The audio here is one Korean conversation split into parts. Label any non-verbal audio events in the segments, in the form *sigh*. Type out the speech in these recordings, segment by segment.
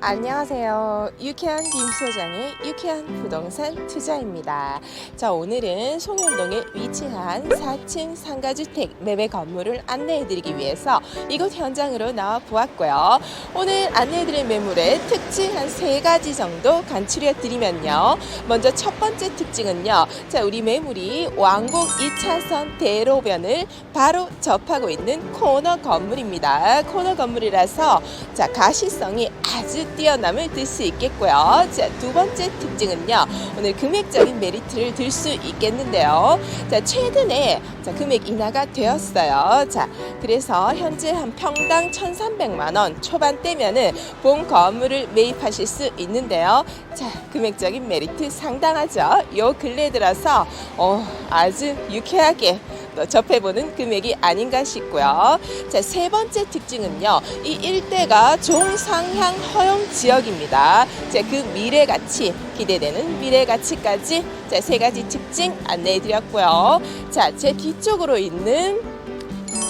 안녕하세요. 유쾌한 김 소장의 유쾌한 부동산 투자입니다. 자, 오늘은 송현동에 위치한 4층 상가주택 매매 건물을 안내해드리기 위해서 이곳 현장으로 나와 보았고요. 오늘 안내해드릴 매물의 특징 한 세 가지 정도 간추려드리면요. 먼저 첫 번째 특징은요. 자, 우리 매물이 왕복 2차선 대로변을 바로 접하고 있는 코너 건물입니다. 코너 건물이라서 자, 가시성이 아주 뛰어남을 들 수 있겠고요. 자, 두 번째 특징은요. 오늘 금액적인 메리트를 들 수 있겠는데요. 자, 최근에 자, 금액 인하가 되었어요. 자, 그래서 현재 한 평당 1,300만 원 초반대면은 본 건물을 매입하실 수 있는데요. 자, 금액적인 메리트 상당하죠. 요 근래 들어서 어, 아주 유쾌하게 또 접해보는 금액이 아닌가 싶고요. 자, 세 번째 특징은요. 이 일대가 종상향 허용 지역입니다. 자, 그 미래 가치, 기대되는 미래 가치까지 자, 세 가지 특징 안내해 드렸고요. 자, 제 뒤쪽으로 있는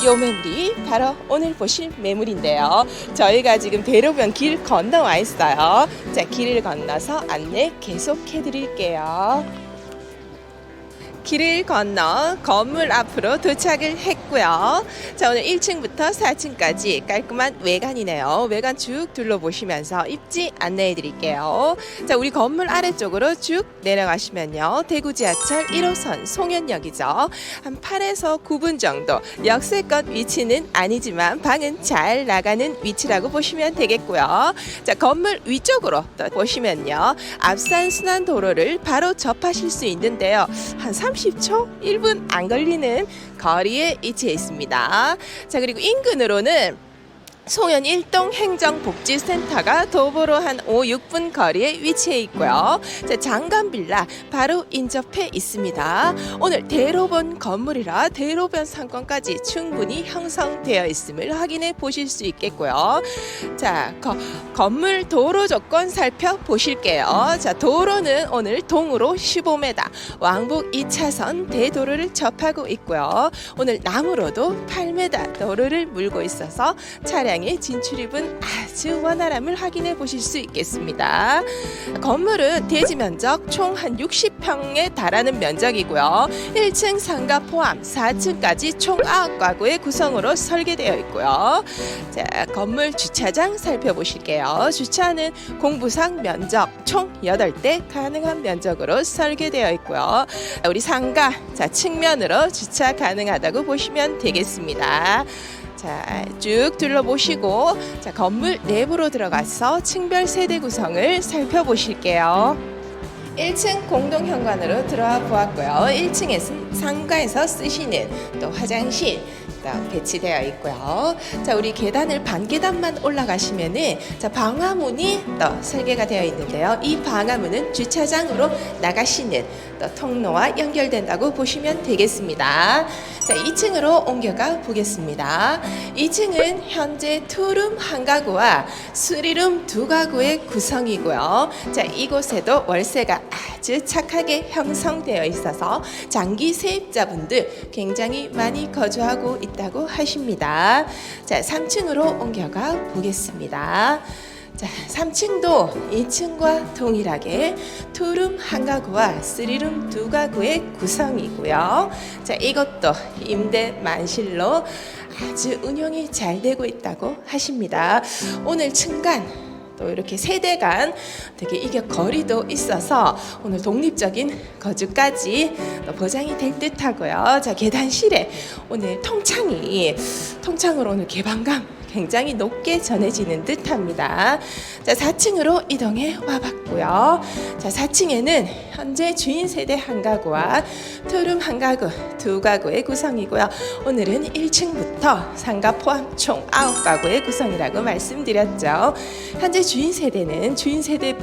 요 매물이 바로 오늘 보실 매물인데요. 저희가 지금 대로변 길 건너와 있어요. 자, 길을 건너서 안내 계속해 드릴게요. 길을 건너 건물 앞으로 도착을 했고요. 자, 오늘 1층부터 4층까지 깔끔한 외관이네요. 외관 쭉 둘러보시면서 입지 안내해 드릴게요. 자, 우리 건물 아래쪽으로 쭉 내려가시면요. 대구 지하철 1호선 송현역이죠. 한 8에서 9분 정도. 역세권 위치는 아니지만 방은 잘 나가는 위치라고 보시면 되겠고요. 자, 건물 위쪽으로 또 보시면요. 앞산 순환 도로를 바로 접하실 수 있는데요. 한 30 초, 1분 안 걸리는 거리에 위치해 있습니다. 자, 그리고 인근으로는 송현 일동 행정복지센터가 도보로 한 5, 6분 거리에 위치해 있고요. 자, 장관 빌라 바로 인접해 있습니다. 오늘 대로변 건물이라 대로변 상권까지 충분히 형성되어 있음을 확인해 보실 수 있겠고요. 자, 거, 건물 도로 조건 살펴보실게요. 자, 도로는 오늘 동으로 15m, 왕복 2차선 대도로를 접하고 있고요. 오늘 나무로도 8m 도로를 물고 있어서 차량 의 진출입은 아주 원활함을 확인해 보실 수 있겠습니다. 건물은 대지 면적 총 한 60평에 달하는 면적이고요. 1층 상가 포함 4층까지 총 9가구의 구성으로 설계되어 있고요. 자, 건물 주차장 살펴보실게요. 주차는 공부상 면적 총 8대 가능한 면적으로 설계되어 있고요. 우리 상가 자, 측면으로 주차 가능하다고 보시면 되겠습니다. 자, 쭉 둘러보시고 자, 건물 내부로 들어가서 층별 세대 구성을 살펴보실게요. 1층 공동 현관으로 들어와 보았고요. 1층에서 상가에서 쓰시는 또 화장실 또 배치되어 있고요. 자, 우리 계단을 반 계단만 올라가시면은 자, 방화문이 또 설계가 되어 있는데요. 이 방화문은 주차장으로 나가시는 또 통로와 연결된다고 보시면 되겠습니다. 자, 2층으로 옮겨가 보겠습니다. 2층은 현재 투룸 한 가구와 수리룸 두 가구의 구성이고요. 자, 이곳에도 월세가 아주 착하게 형성되어 있어서 장기 세입자분들 굉장히 많이 거주하고 있 다고 하십니다. 자, 3층으로 옮겨가 보겠습니다. 자, 3층도 2층과 동일하게 투룸 한 가구와 쓰리룸 두 가구의 구성이고요. 자, 이것도 임대 만실로 아주 운영이 잘 되고 있다고 하십니다. 오늘 층간 또 이렇게 세대 간 되게 이게 거리도 있어서 오늘 독립적인 거주까지 또 보장이 될 듯하고요. 자 계단실에 오늘 통창이 통창으로 오늘 개방감 굉장히 높게 전해지는 듯합니다. 자 4층으로 이동해 와봤고요. 자 4층에는 현재 주인 세대 한 가구와 투룸 한 가구 두 가구의 구성이고요. 오늘은 1층부터 상가 포함 총 9가구의 구성이라고 말씀드렸죠. 현재 주인 세대는 주인 세대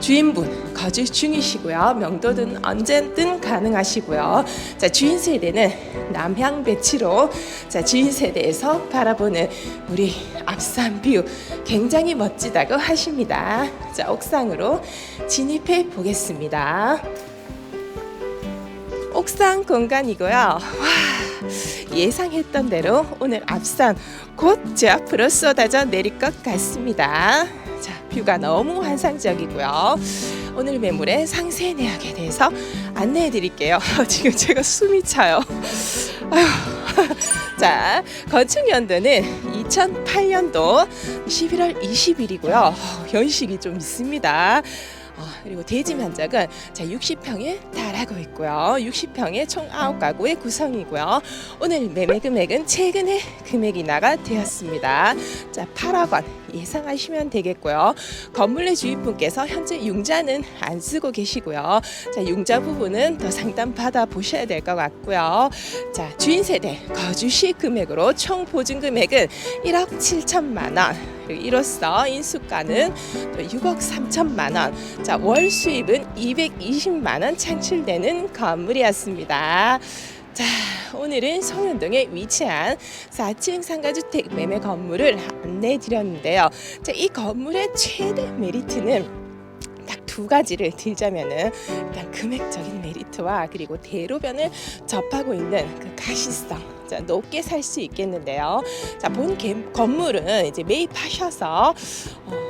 주인분 거주 중이시고요. 명도는 언제든 가능하시고요. 자, 주인 세대는 남향 배치로 자, 주인 세대에서 바라보는 우리 앞산 뷰 굉장히 멋지다고 하십니다. 자, 옥상으로 진입해 보겠습니다. 옥상 공간이고요. 와, 예상했던 대로 오늘 앞산 곧 제 앞으로 쏟아져 내릴 것 같습니다. 자, 뷰가 너무 환상적이고요. 오늘 매물의 상세 내역에 대해서 안내해 드릴게요. *laughs* 지금 제가 숨이 차요. 아휴. *laughs* 자, 건축 연도는 2008년도 11월 20일이고요. 연식이 좀 있습니다. 어, 그리고 대지 면적은 자 60평에 달하고 있고요. 60평에 총 9가구의 구성이고요. 오늘 매매 금액은 최근에 금액이 나가 되었습니다. 자 8억 원 예상하시면 되겠고요. 건물 내 주인분께서 현재 융자는 안 쓰고 계시고요. 자 융자 부분은 더 상담 받아 보셔야 될 것 같고요. 자 주인 세대 거주 시 금액으로 총 보증 금액은 1억 7천만 원. 이로써 인수가는 또 6억 3천만 원. 자, 월 수입은 220만 원 창출되는 건물이었습니다. 자, 오늘은 성현동에 위치한 4층 상가주택 매매 건물을 안내해 드렸는데요. 자, 이 건물의 최대 메리트는 딱두 가지를 들자면은 일단 금액적인 메리트와 그리고 대로변을 접하고 있는 그 가시성 자, 높게 살 수 있겠는데요. 자, 본 개- 건물은 이제 매입하셔서 어,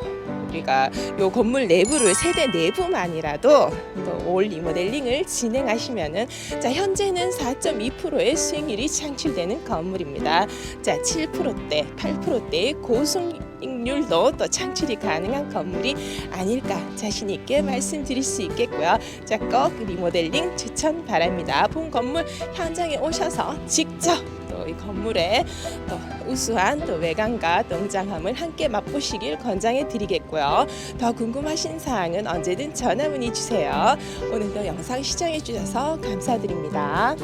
우리가 요 건물 내부를 세대 내부만이라도 또올 리모델링을 진행하시면은 자 현재는 4.2%의 수익률이 창출되는 건물입니다. 자 7%대, 8%대의 고수익 률도 또 창출이 가능한 건물이 아닐까 자신 있게 말씀드릴 수 있겠고요. 자 꼭 리모델링 추천 바랍니다. 본 건물 현장에 오셔서 직접 또 이 건물의 또 우수한 또 외관과 농장함을 함께 맛보시길 권장해 드리겠고요. 더 궁금하신 사항은 언제든 전화 문의 주세요. 오늘도 영상 시청해 주셔서 감사드립니다.